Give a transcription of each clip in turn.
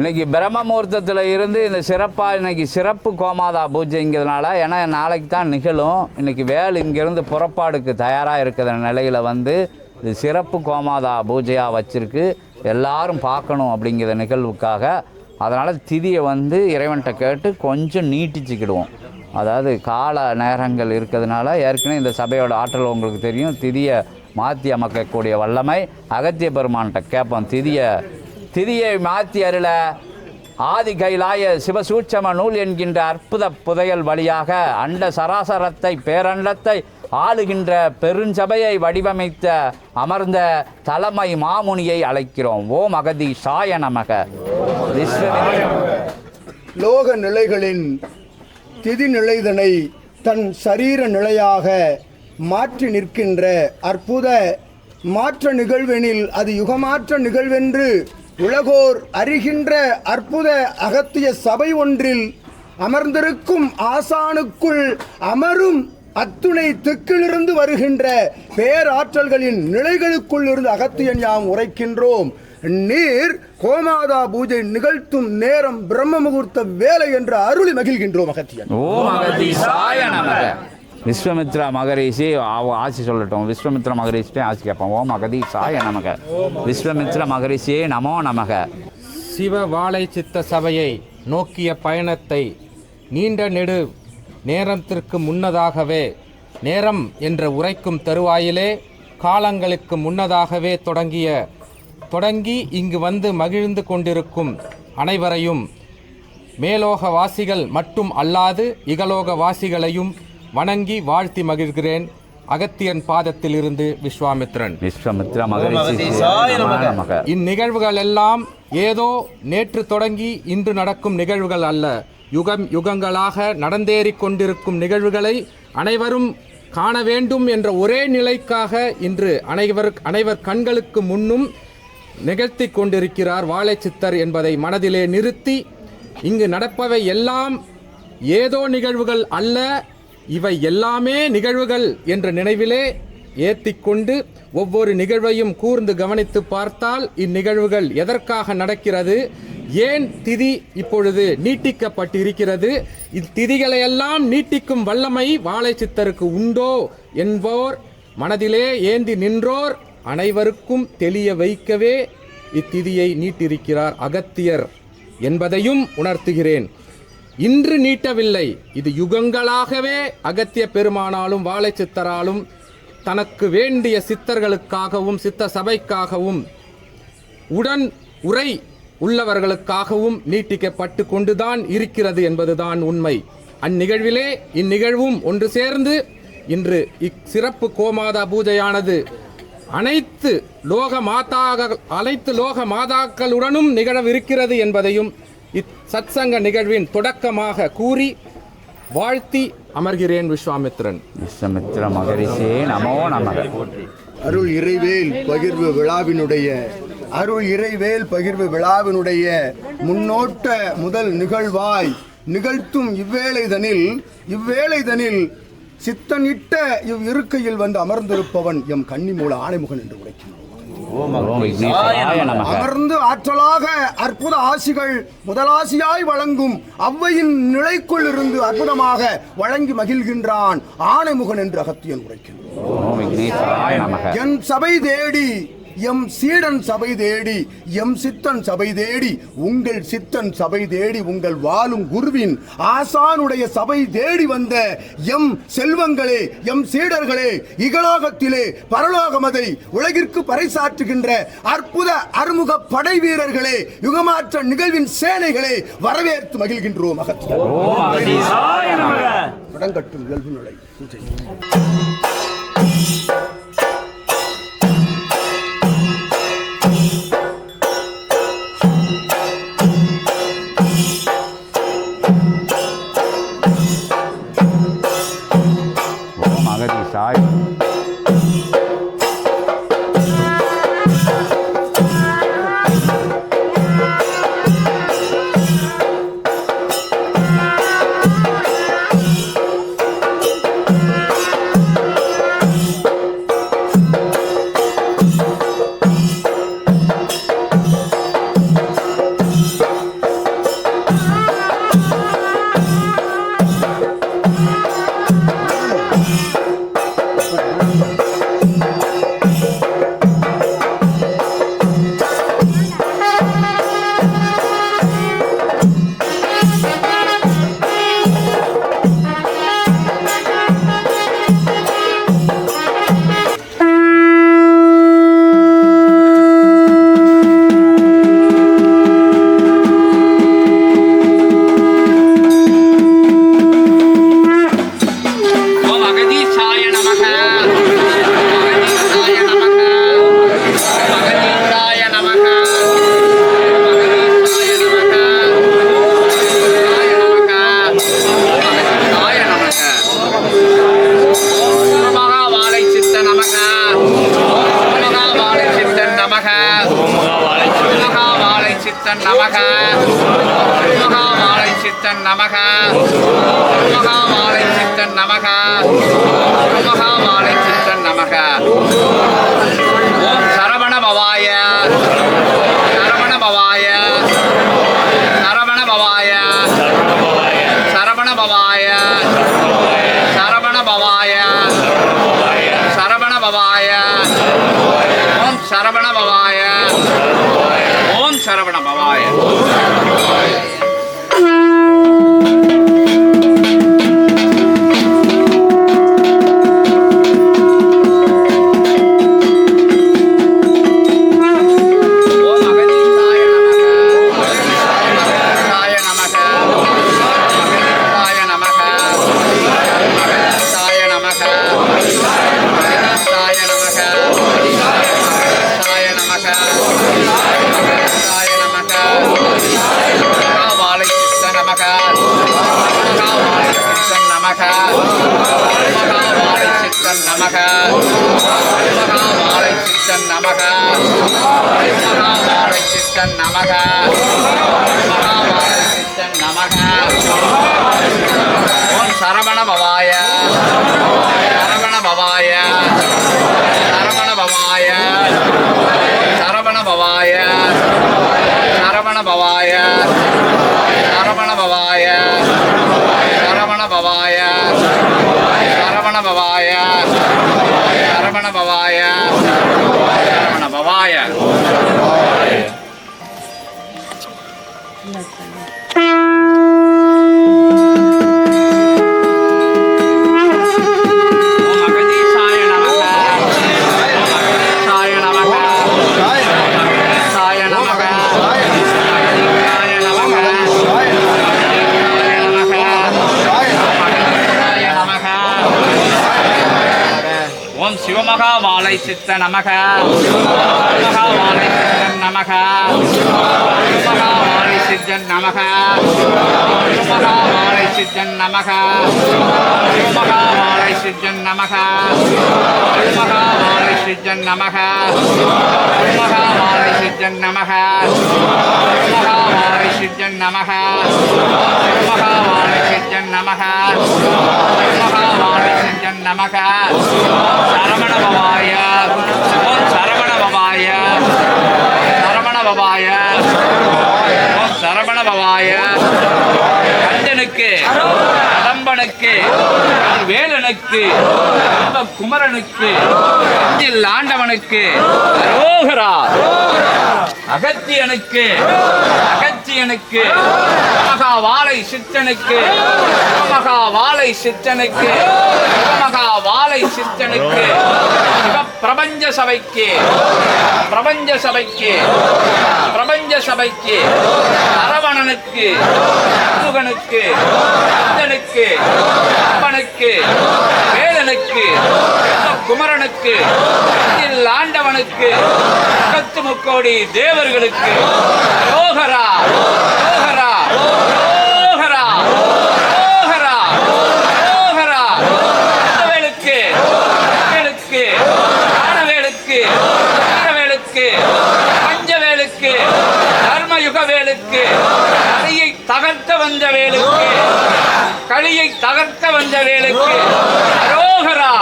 இன்றைக்கி பிரம்ம முகூர்த்தத்தில் இருந்து இந்த சிறப்பாக இன்னைக்கு சிறப்பு கோமாதா பூஜைங்கிறதுனால ஏன்னா நாளைக்கு தான் நிகழும். இன்றைக்கி வேல் இங்கேருந்து புறப்பாடுக்கு தயாராக இருக்கிற நிலையில் வந்து இது சிறப்பு கோமாதா பூஜையாக வச்சுருக்கு. எல்லாரும் பார்க்கணும் அப்படிங்கிற நிகழ்வுக்காக. அதனால் திதியை வந்து இறைவன்கிட்ட கேட்டு கொஞ்சம் நீட்டிச்சுக்கிடுவோம். அதாவது கால நேரங்கள் இருக்கிறதுனால ஏற்கனவே இந்த சபையோட ஆற்றல் உங்களுக்கு தெரியும். திதியை மாற்றி அமைக்கக்கூடிய வல்லமை அகத்திய பெருமான்கிட்ட கேட்போம். திதியை திதியை மாற்றி அருள ஆதி கைலாய சிவசூட்சம நூல் என்கின்ற அற்புத புதையல் வழியாக அண்ட சராசரத்தை பேரண்டத்தை ஆளுகின்ற பெருஞ்சபையை வடிவமைத்த அமர்ந்த தலைமை மாமுனியை அழைக்கிறோம். ஓம் அகதி சாய நமக. லோக நிலைகளின் திதி நிலைதனை தன் சரீர நிலையாக மாற்றி நிற்கின்ற அற்புத மாற்ற நிகழ்வெனில் அது யுகமாற்ற நிகழ்வென்று உலகோர் அறிகின்ற அற்புத அகத்திய சபை ஒன்றில் அமர்ந்திருக்கும் ஆசானுக்குள் அமரும் அத்துணை திக்கிலிருந்து வருகின்ற பேராற்றல்களின் நிலைகளுக்குள் இருந்து அகத்தியன் யாம் உரைக்கின்றோம். நீர் கோமாதா பூஜை நிகழ்த்தும் நேரம் பிரம்ம முகூர்த்த வேலை என்று அருளி மகிழ்கின்றோம் அகத்தியன். விஸ்வமித்ரா மகரிஷி அவ ஆசி சொல்லட்டும். விஸ்வமித்ரா மகரிஷிட்டே ஆசி கேட்போம். ஓம் அகதி சாய நமக. விஸ்வமித்ரா மகரிஷியே நமோ நமக. சிவ வாழை சித்த சபையை நோக்கிய பயணத்தை நீண்ட நெடு நேரத்திற்கு முன்னதாகவே நேரம் என்ற உரைக்கும் தருவாயிலே காலங்களுக்கு முன்னதாகவே தொடங்கிய தொடங்கி இங்கு வந்து மகிழ்ந்து கொண்டிருக்கும் அனைவரையும் மேலோக வாசிகள் மட்டும் அல்லாது இகலோக வாசிகளையும் வணங்கி வாழ்த்தி மகிழ்கிறேன் அகத்தியன் பாதத்திலிருந்து விஸ்வாமித்ரன். விஸ்வமித்ரா மகரிஷி. நமக. இந்நிகழ்வுகள் எல்லாம் ஏதோ நேற்று தொடங்கி இன்று நடக்கும் நிகழ்வுகள் அல்ல. யுகம் யுகங்களாக நடந்தேறிக் கொண்டிருக்கும் நிகழ்வுகளை அனைவரும் காண வேண்டும் என்ற ஒரே நிலைக்காக இன்று அனைவர் அனைவர் கண்களுக்கு முன்னும் நிகழ்த்தி கொண்டிருக்கிறார் வாழைச்சித்தர் என்பதை மனதிலே நிறுத்தி இங்கு நடப்பவை எல்லாம் ஏதோ நிகழ்வுகள் அல்ல. இவை எல்லாமே நிகழ்வுகள் என்ற நினைவிலே ஏத்திக்கொண்டு ஒவ்வொரு நிகழ்வையும் கூர்ந்து கவனித்து பார்த்தால் இந்நிகழ்வுகள் எதற்காக நடக்கிறது ஏன் திதி இப்பொழுது நீட்டிக்கப்பட்டிருக்கிறது இத்திதிகளையெல்லாம் நீட்டிக்கும் வல்லமை வாழை சித்தருக்கு உண்டோ என்போர் மனதிலே ஏந்தி நின்றோர் அனைவருக்கும் தெளிய வைக்கவே இத்திதியை நீட்டிருக்கிறார் அகத்தியர் என்பதையும் உணர்த்துகிறேன். இன்று நீட்டவில்லை. இது யுகங்களாகவே அகத்திய பெருமானாலும் வாழை சித்தராலும் தனக்கு வேண்டிய சித்தர்களுக்காகவும் சித்த சபைக்காகவும் உடன் உரை உள்ளவர்களுக்காகவும் நீட்டிக்கப்பட்டு கொண்டுதான் இருக்கிறது என்பதுதான் உண்மை. அந்நிகழ்விலே இந்நிகழ்வும் ஒன்று சேர்ந்து இன்று இச்சிறப்பு கோமாதா பூஜையானது. அனைத்து லோக மாதாக அனைத்து லோக மாதாக்களுடனும் நிகழவிருக்கிறது என்பதையும் இச்சத்சங்க நிகழ்வின் தொடக்கமாக கூறி வாழ்த்தி அமர்கிறேன் விஸ்வாமித்திரன் விஸ்வமித்ரா மகரிஷியே நமோ நமக. அருள் இறைவேல் பகிர்வு விழாவினுடைய அருள் இறைவேல் பகிர்வு விழாவினுடைய முன்னோட்ட முதல் நிகழ்வாய் நிகழ்த்தும் இவ்வேளைதனில் இவ்வேளைதனில் சித்தனிட்ட இவ் இருக்கையில் வந்து அமர்ந்திருப்பவன் எம் கன்னிமூல ஆணைமுகன் என்று நமக அமர்ந்து ஆற்றலாக அற்புத ஆசிகள் முதலாசியாய் வழங்கும் அவ்வையின் நிலைக்குள் இருந்து அற்புதமாக வழங்கி மகிழ்கின்றான் ஆணைமுகன் என்று அகத்தியன் உரைக்கின்றான். ஓம் விக்னேஸ்வராய நமக. என் சபை தேடி எம் சீடன் சபை தேடி எம் சித்தன் சபை தேடி உங்கள் சித்தன் சபை தேடி உங்கள் வாழும் குருவின் ஆசானுடைய சபை தேடி வந்த எம் செல்வங்களே எம் சீடர்களே இகலோகத்திலே பரலோகமதை உலகிற்கு பறைசாற்றுகின்ற அற்புத அறுமுக படை வீரர்களே யுகமாற்ற நிகழ்வின் சேனைகளே வரவேற்று மகிழ்கின்றோம் நமக. தொடங்கட்டும் இயல்பு நிலை. சரவண பவாய. ஓம் சரவண பவாய. மகாவாலை சித்தன் நமக மகாவாலை சித்தன் நமக ஓம் சரவண பவாய சரவண பவாய சரவண பவாய சரவண பவாய சரவண பவாய சரவண பவாய சரவண பவாய சரவண பவாய சரவண பவாய శివమహా వాలై చిత్త నమక శివమహా వాలై చిత్త నమక சித்தன் நமக. மகாவாலை சித்தன் நமக. மகாவாலை சித்தன் நமக. மகாவாலை சித்தன் நமக. மகாவாலை சித்தன் நமக. மகாவாலை சித்தன் நமக. மகாவாலை சித்தன் நமக. மகாவாலை சித்தன் நமக. சரவண பவாய. சரவண பவாய. சரவண பவாய. ஓம் சரவண பவாய. கடம்பனுக்கு வேலனுக்கு குமரனுக்கு அஞ்சில் ஆண்டவனுக்கு அரோகரா. அகத்தியனுக்கு அகத்தியனுக்கு மகா வாழை சித்தனுக்கு மகா வாழை சித்தனுக்கு மகா வாழை சித்தனுக்கு பிரபஞ்ச சபைக்கு பிரபஞ்ச சபைக்கு பிரபஞ்ச சபைக்கு அரவணனுக்கு முருகனுக்கு அந்தனுக்கு அப்பனுக்கு வேலனுக்கு குமரனுக்கு ஆண்டவனுக்கு முகத்து முக்கோடி தேவர்களுக்கு யோகரா யோகரா வந்த வேலுக்கு. கலியை தகர்க்க வந்த வேலுக்கு. அரோகரா.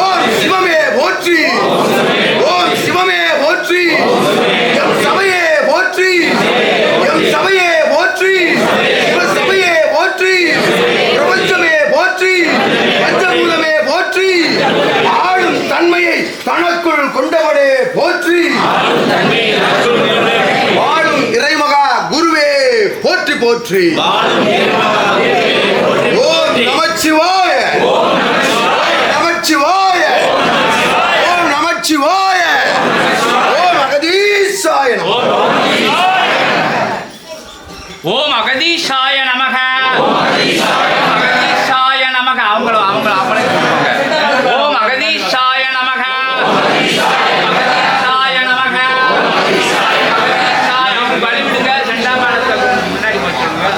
ஓம் சிவமே போற்றி. ஓம் சிவமே போற்றி. எம் சபையே போற்றி. எம் சபையே போற்றி. சிவ சபையே போற்றி. பிரபஞ்சமே போற்றி. பஞ்சபூதமே போற்றி. ஆளும் தன்மையை தனக்குள் கொண்டவனே போற்றி. வாழும் இறைமகா குருவே போற்றி போற்றி. ஓம் நமச்சிவாய்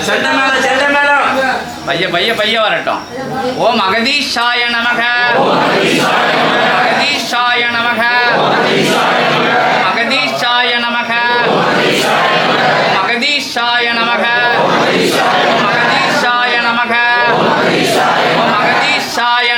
சண்டை மேல சண்டை மேல பைய பைய பைய வரட்டும் ஓம் அகதீஷாய நமக அகதீஷாய நமக அகதீஷாய நமக அகதீஷாய நமக அகதீஷாய நமக அகதீஷாய